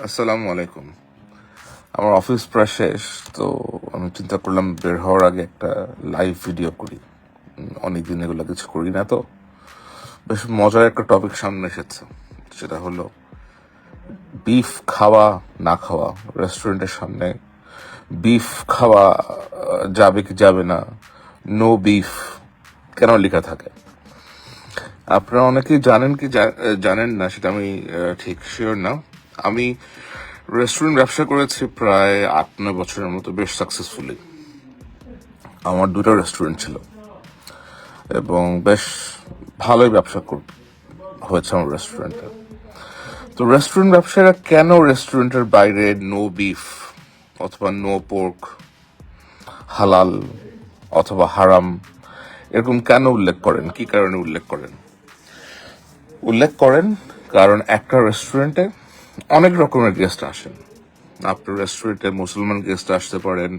আসসালামু আলাইকুম। আমার অফিস প্রায় শেষ তো আমি চিন্তা করলাম বের হওয়ার আগে একটা লাইভ ভিডিও করি। উম, অনেকদিন এগুলো কিছু করি না তো। বেশ মজার একটা টপিক সামনে এসেছে সেটা হলো বিফ খাওয়া না খাওয়া। রেস্টুরেন্টের সামনে বিফ খাওয়া যাবে কি যাবে না নো বিফ কেন লেখা থাকে? আপনারা অনেকেই জানেন কি জানেন না সেটা আমি ঠিক শিওর না। আমি রেস্টুরেন্ট ব্যবসা করেছি প্রায় আট, নয় বছরের মতো, বেশ সাকসেসফুলি আমার দুটো রেস্টুরেন্ট ছিল। এবং বেশ ভালোই ব্যবসা কর- হয়েছে আমার রেস্টুরেন্টে তো রেস্টুরেন্ট ব্যবসায়ীরা কেন রেস্টুরেন্টের বাইরে নো বিফ অথবা নো পোর্ক হালাল অথবা হারাম এরকম কেন উল্লেখ করেন? কি কারণে উল্লেখ করেন? উল্লেখ করেন কারণ একটা রেস্টুরেন্টে অনেক রকমের গেস্ট আসেন। আপনার রেস্টুরেন্টে মুসলমান গেস্ট আসতে পারেন,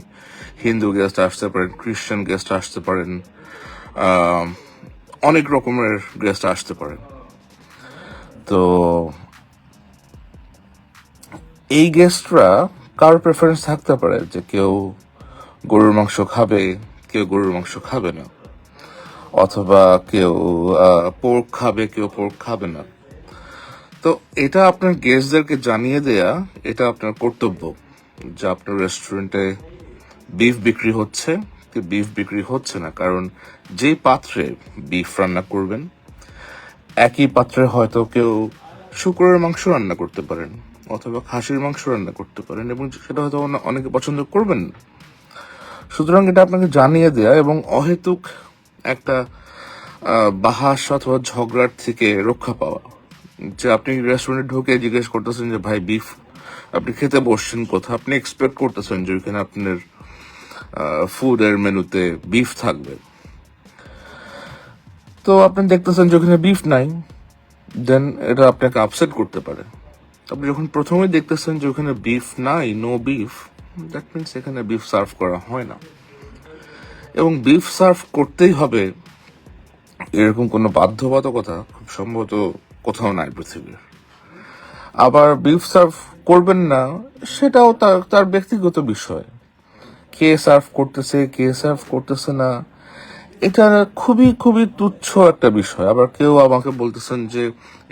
হিন্দু গেস্ট আসতে পারেন খ্রিস্টান গেস্ট আসতে পারেন অনেক রকমের গেস্ট আসতে পারেন। তো এই গেস্টরা কার প্রেফারেন্স থাকতে পারে যে কেউ গরুর মাংস খাবে, কেউ গরুর মাংস খাবে না। অথবা কেউ পোর্ক খাবে, কেউ পোর্ক খাবে না। তো এটা আপনার গেস্টদেরকে জানিয়ে দেয়া, এটা আপনার কর্তব্য যে আপনার রেস্টুরেন্টে বিফ বিক্রি হচ্ছে কি বিফ বিক্রি হচ্ছে না, কারণ যে পাত্রে বিফ রান্না করবেন, একই পাত্রে হয়তো কেউ শুকরের মাংস রান্না করতে পারেন অথবা খাসির মাংস রান্না করতে পারেন এবং সেটা হয়তো অনেকে পছন্দ করবেন। সুতরাং এটা আপনাকে জানিয়ে দেয়া এবং অহেতুক একটা বাহাস অথবা ঝগড়ার থেকে রক্ষা পাওয়া যে আপনি রেস্টুরেন্টে ঢুকে জিজ্ঞেস করতেছেন যে, ভাই বিফ আপনি খেতে বসছেন কোথাও আপনি এক্সপেক্ট করতেছেন যে ওইখানে আপনার ফুডের মেনুতে বিফ থাকবে। তো আপনি দেখতেছেন যে ওখানে বিফ নাই। দেন এটা আপনাকে আপসেট করতে পারে। আপনি যখন প্রথমেই দেখতেছেন যে ওখানে বিফ নাই নো বিফ দ্যাট মিনস এখানে বিফ সার্ভ করা হয় না। এবং বিফ সার্ভ করতেই হবে, এরকম কোনো বাধ্যবাধকতা, খুব সম্ভবত কোথাও নাই পৃথিবীর। আবার বিফ সার্ভ করবেন না, সেটাও তার তার ব্যক্তিগত বিষয়। কে সার্ভ করতেছে, কে সার্ভ করতেছে না, এটা খুবই খুবই তুচ্ছ একটা বিষয়। আবার কেউ আমাকে বলতেছেন যে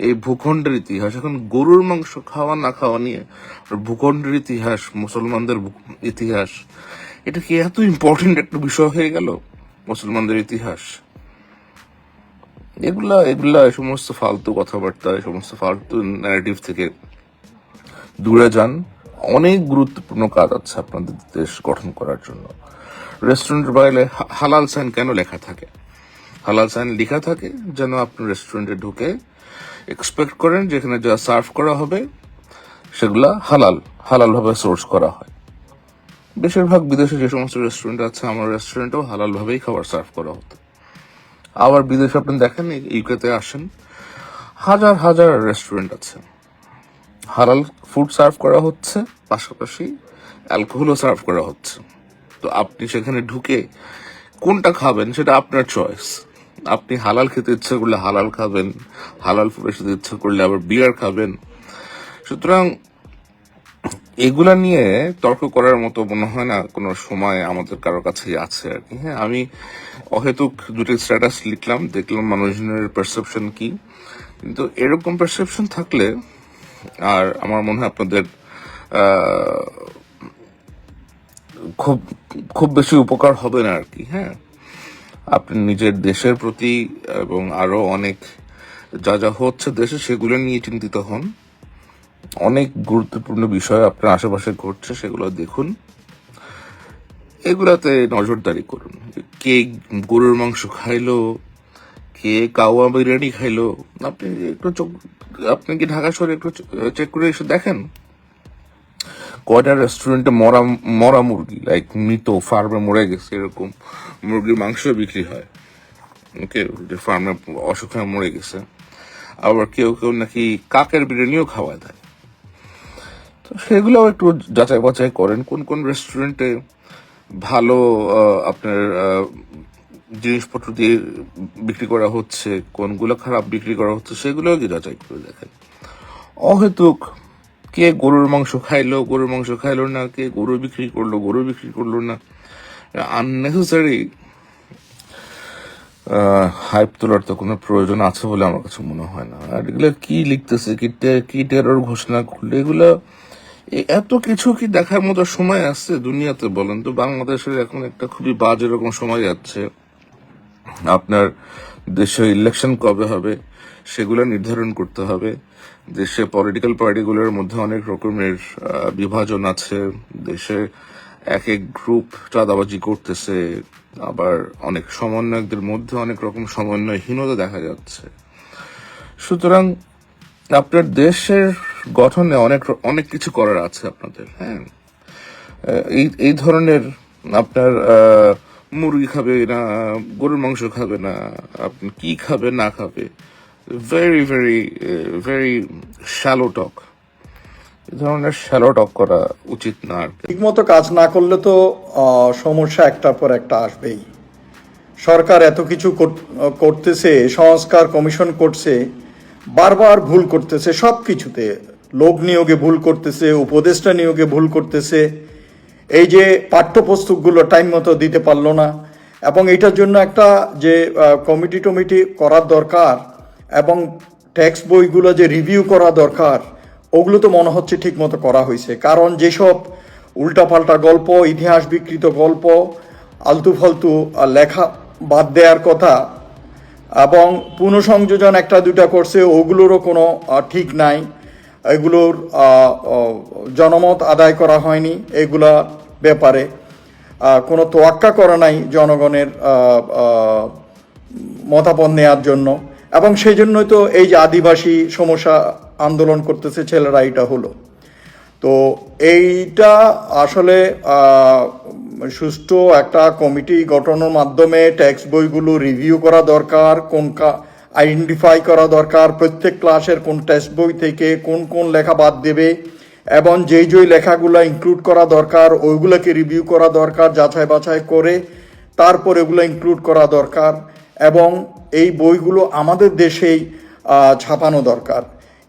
এই ভূখণ্ডের ইতিহাস, এখন গরুর মাংস খাওয়া না খাওয়া নিয়ে ভূখণ্ডের ইতিহাস, মুসলমানদের ইতিহাস, এটা কি এত ইম্পর্টেন্ট একটা বিষয় হয়ে গেল, মুসলমানদের ইতিহাস? এগুলা এগুলা সমস্ত ফালতু কথাবার্তা সমস্ত ফালতু ন্যারেটিভ থেকে দূরে যান। অনেক গুরুত্বপূর্ণ কাজ আছে আপনাদের দেশ গঠন করার জন্য। রেস্টুরেন্টের বাইরে হালাল সাইন কেন লেখা থাকে? হালাল সাইন লেখা থাকে যেন আপনি রেস্টুরেন্টে ঢুকে এক্সপেক্ট করেন যেখানে যা সার্ভ করা হবে, সেগুলা হালাল হালাল ভাবে সোর্স করা হয়। বেশিরভাগ বিদেশে যে সমস্ত রেস্টুরেন্ট আছে, আমার রেস্টুরেন্টেও হালাল ভাবেই খাবার সার্ভ করা হতো। আবার বিদেশে আপনি দেখেন ইউকেতে আসেন, হাজার হাজার রেস্টুরেন্ট আছে। হালাল ফুড সার্ভ করা হচ্ছে, পাশাপাশি অ্যালকোহলও সার্ভ করা হচ্ছে। তো আপনি সেখানে ঢুকে কোনটা খাবেন সেটা আপনার চয়েস আপনি হালাল খেতে ইচ্ছে করলে হালাল খাবেন, হালাল ফুডের সাথে ইচ্ছে করলে আবার বিয়ার খাবেন। সুতরাং এগুলা নিয়ে তর্ক করার মতো মনে হয় না কোনো সময় আমাদের কারও কাছেই আছে আর কি। হ্যাঁ আমি অহেতুক দুটি স্ট্যাটাস লিখলাম, দেখলাম মানুষজনের পারসেপশন কি। কিন্তু এরকম পারসেপশন থাকলে, আর আমার মনে হয় আপনাদের খুব খুব বেশি উপকার হবে না আর কি। হ্যাঁ আপনি নিজের দেশের প্রতি এবং আরও অনেক যা যা হচ্ছে দেশে সেগুলো নিয়ে চিন্তিত হন। অনেক গুরুত্বপূর্ণ বিষয় আপনার আশেপাশে ঘটছে, সেগুলো দেখুন। এগুলাতে নজরদারি করুন। কে গরুর মাংস খাইলো, কে কাওয়া বিরিয়ানি খাইলো, আপনি একটু চোখ, আপনি কি ঢাকা শহরে একটু চেক করে এসে দেখেন? কয়টা রেস্টুরেন্টে মরা মরা মুরগি লাইক মৃত ফার্মে মরে গেছে, এরকম মুরগির মাংস বিক্রি হয়। ওকে ফার্মে অসুখে মরে গেছে। আবার কেউ কেউ নাকি কাকের বিরিয়ানিও খাওয়া দেয়। সেগুলোও একটু যাচাই বাছাই করেন। কোন কোন রেস্টুরেন্টে ভালো আপনার জিনিসপত্র দিয়ে বিক্রি করা হচ্ছে, কোনগুলো খারাপ বিক্রি করা হচ্ছে, সেগুলোও কি যাচাই করে দেখেন। অহেতুক কে গরুর মাংস খাইলো, গরুর মাংস খাইলো না, কে গরু বিক্রি করল, গরু বিক্রি করল না। আননেসেসারি হাইপ তোলার তো কোনো প্রয়োজন আছে বলে আমার কাছে মনে হয় না। আর এগুলো কি লিখতেছে, কি কি টেরর ঘোষণা করলে, এগুলো এত কিছু কি দেখার মতো সময় আসছে দুনিয়াতে বলেন তো? বাংলাদেশের এখন একটা খুবই বাজে রকম সময় যাচ্ছে। আপনার দেশে ইলেকশন কবে হবে সেগুলো নির্ধারণ করতে হবে। দেশে পলিটিক্যাল পার্টিগুলোর মধ্যে অনেক রকমের বিভাজন আছে। দেশে এক এক গ্রুপ চাঁদাবাজি করতেছে। আবার অনেক সমন্বয়কদের মধ্যে অনেক রকম সমন্বয়হীনতা দেখা যাচ্ছে। সুতরাং আপনার দেশের গঠনে অনেক অনেক কিছু করার আছে আপনাদের হ্যাঁ। এই এই ধরনের আপনার মুরগি খাবে না, গরুর মাংস খাবে না, আপনি কি খাবে, না খাবে very very very shallow talk এই ধরনের শ্যালো টক করা উচিত না আর। ঠিকমতো কাজ না করলে তো সমস্যা একটার পর একটা আসবেই। সরকার এত কিছু কর- করতেছে, সংস্কার কমিশন করছে, বারবার ভুল করতেছে সব কিছুতে লোক নিয়োগে ভুল করতেছে, উপদেষ্টা নিয়োগে ভুল করতেছে। এই যে পাঠ্যপুস্তকগুলো টাইম মতো দিতে পারল না, এবং এটার জন্য একটা যে কমিটি টমিটি করার দরকার, এবং টেক্সট বইগুলো যে রিভিউ করা দরকার, ওগুলো তো মনে হচ্ছে ঠিক মতো করা হয়েছে। কারণ যেসব উল্টাপাল্টা গল্প ইতিহাস বিকৃত গল্প আলতু ফালতু লেখা বাদ দেওয়ার কথা, এবং পুনঃসংযোজন একটা দুটা করছে, ওগুলোরও কোনো ঠিক নাই। এগুলোর জনমত আদায় করা হয়নি এগুলা ব্যাপারে। কোনো তোয়াক্কা করা নাই জনগণের মতামত নেওয়ার জন্য। এবং সেই জন্যই তো এই যে আদিবাসী সমস্যা আন্দোলন করতেছে ছেলেরা এটা হলো। তো এইটা আসলে সুষ্ঠু একটা কমিটি গঠনের মাধ্যমে ট্যাক্স বইগুলো রিভিউ করা দরকার, কোন আইডেন্টিফাই করা দরকার প্রত্যেক ক্লাসের কোন টেক্সট বই থেকে কোন কোন লেখা বাদ দেবে এবং যেই যেই লেখাগুলো ইনক্লুড করা দরকার, ওইগুলোকে রিভিউ করা দরকার, যাচাই বাছাই করে তারপর এগুলো ইনক্লুড করা দরকার এবং এই বইগুলো আমাদের দেশেই ছাপানো দরকার।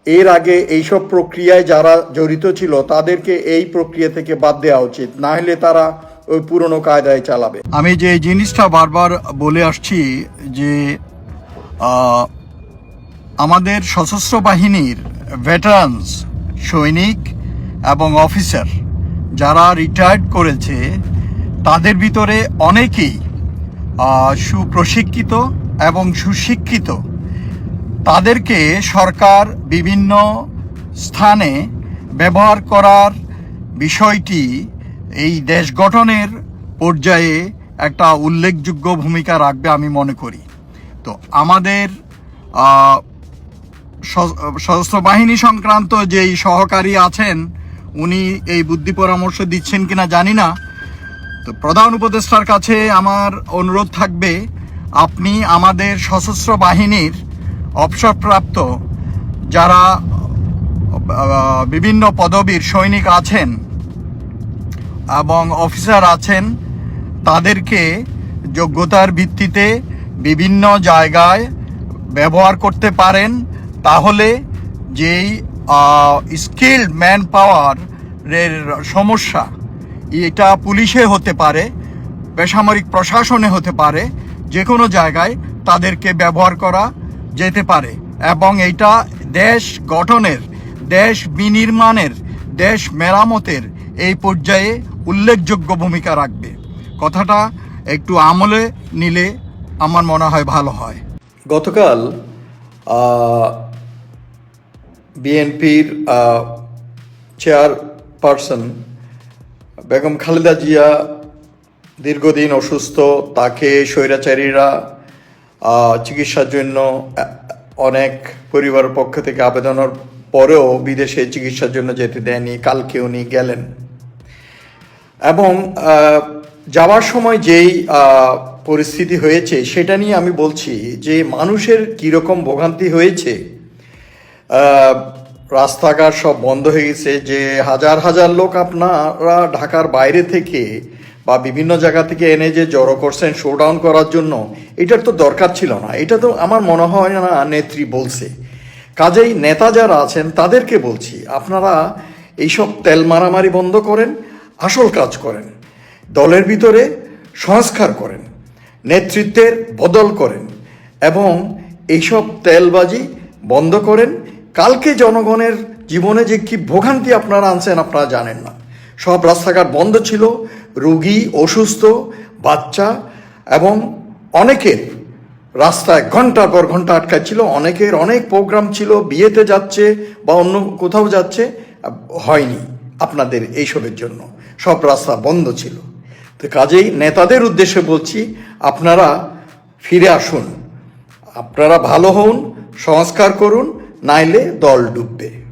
এর আগে এইসব প্রক্রিয়ায় যারা জড়িত ছিল, তাদেরকে এই প্রক্রিয়া থেকে বাদ দেওয়া উচিত। না হলে তারা ওই পুরনো কায়দায় চালাবে। আমি যে জিনিসটা বারবার বলে আসছি যে আমাদের সশস্ত্র বাহিনীর ভেটারানস সৈনিক এবং অফিসার যারা রিটায়ার্ড করেছে, তাদের ভিতরে অনেকেই সুপ্রশিক্ষিত এবং সুশিক্ষিত। তাদেরকে সরকার বিভিন্ন স্থানে ব্যবহার করার বিষয়টি এই দেশ গঠনের পর্যায়ে একটা উল্লেখযোগ্য ভূমিকা রাখবে আমি মনে করি। তো আমাদের সশস্ত্র বাহিনী সংক্রান্ত যেই সহকারী আছেন, উনি এই বুদ্ধি পরামর্শ দিচ্ছেন কিনা জানি না। তো প্রধান উপদেষ্টার কাছে আমার অনুরোধ থাকবে, আপনি আমাদের সশস্ত্র বাহিনীর অবসরপ্রাপ্ত যারা বিভিন্ন পদবীর সৈনিক আছেন এবং অফিসার আছেন, তাদেরকে যোগ্যতার ভিত্তিতে বিভিন্ন জায়গায় ব্যবহার করতে পারেন, তাহলে যেই স্কিল্ড ম্যান পাওয়ারের সমস্যা, এটা পুলিশে হতে পারে, বেসামরিক প্রশাসনে হতে পারে যে কোনো জায়গায় তাদেরকে ব্যবহার করা যেতে পারে। এবং এটা দেশ গঠনের, দেশ বিনির্মাণের, দেশ মেরামতের এই পর্যায়ে উল্লেখযোগ্য ভূমিকা রাখবে। কথাটা একটু আমলে নিলে আমার মনে হয় ভালো হয়। গতকাল বিএনপির চেয়ারপারসন বেগম খালেদা জিয়া দীর্ঘদিন অসুস্থ, তাকে স্বৈরাচারীরা চিকিৎসার জন্য অনেক পরিবারের পক্ষ থেকে আবেদনের পরেও বিদেশে চিকিৎসার জন্য যেতে দেয়নি, কালকে উনি গেলেন। এবং যাওয়ার সময় যেই পরিস্থিতি হয়েছে, সেটা নিয়ে আমি বলছি যে মানুষের কীরকম ভোগান্তি হয়েছে রাস্তাঘাট সব বন্ধ হয়ে গেছে, যে হাজার হাজার লোক আপনারা ঢাকার বাইরে থেকে বা বিভিন্ন জায়গা থেকে এনে যে জড়ো করছেন শোডাউন করার জন্য, এটার তো দরকার ছিল না। এটা তো আমার মনে হয় না নেত্রী বলছে। কাজেই নেতা যারা আছেন, তাদেরকে বলছি, আপনারা এইসব তেল মারামারি বন্ধ করেন, আসল কাজ করেন। দলের ভিতরে সংস্কার করেন। নেতৃত্বের বদল করেন এবং এইসব তেলবাজি বন্ধ করেন। কালকে জনগণের জীবনে যে কি ভোগান্তি আপনারা আনছেন আপনারা জানেন না। সব রাস্তাঘাট বন্ধ ছিল, রুগী, অসুস্থ, বাচ্চা এবং অনেকের রাস্তায় ঘণ্টার পর ঘণ্টা আটকায় ছিল অনেকের অনেক প্রোগ্রাম ছিল, বিয়েতে যাচ্ছে বা অন্য কোথাও যাচ্ছে, হয়নি আপনাদের এইসবের জন্য। সব রাস্তা বন্ধ ছিল। তো কাজেই নেতাদের উদ্দেশ্যে বলছি, আপনারা ফিরে আসুন। আপনারা ভালো হন, সংস্কার করুন, নাইলে দল ডুববে।